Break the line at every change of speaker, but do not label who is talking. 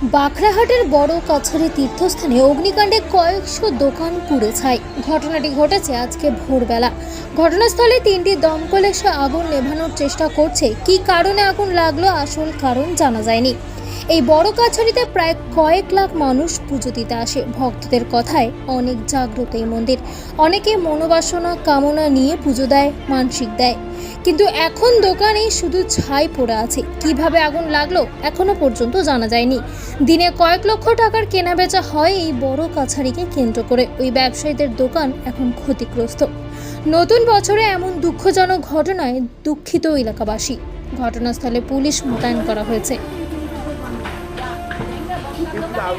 বাখরাহাটের বড় কাছারি তীর্থস্থানে অগ্নিকাণ্ডে কয়েকশো দোকান পুড়ে ছায় ঘটনাটি ঘটেছে আজকে ভোরবেলা। ঘটনাস্থলে তিনটি দমকল এসে আগুন নেভানোর চেষ্টা করছে। কি কারণে আগুন লাগল আসল কারণ জানা যায়নি। এই বড় কাছারিতে প্রায় কয়েক লাখ মানুষ পুজো দিতে আসে। ভক্তদের কথায় অনেক জাগ্রত এই মন্দির। অনেকে মনোবাসনা, কামনা নিয়ে পুজো দেয়, মানসিক দেয়। কিন্তু এখন দোকানে শুধু ছাই পড়ে আছে। কীভাবে আগুন লাগল এখনও পর্যন্ত জানা যায়নি। দিনে কয়েক লক্ষ টাকার কেনাবেচা হয় এই বড় কাছারিকে কেন্দ্র করে। ওই ব্যবসায়ীদের দোকান এখন ক্ষতিগ্রস্ত। নতুন বছরে এমন দুঃখজনক ঘটনায় দুঃখিত এলাকাবাসী। ঘটনাস্থলে পুলিশ মোতায়েন করা হয়েছে।
Tchau,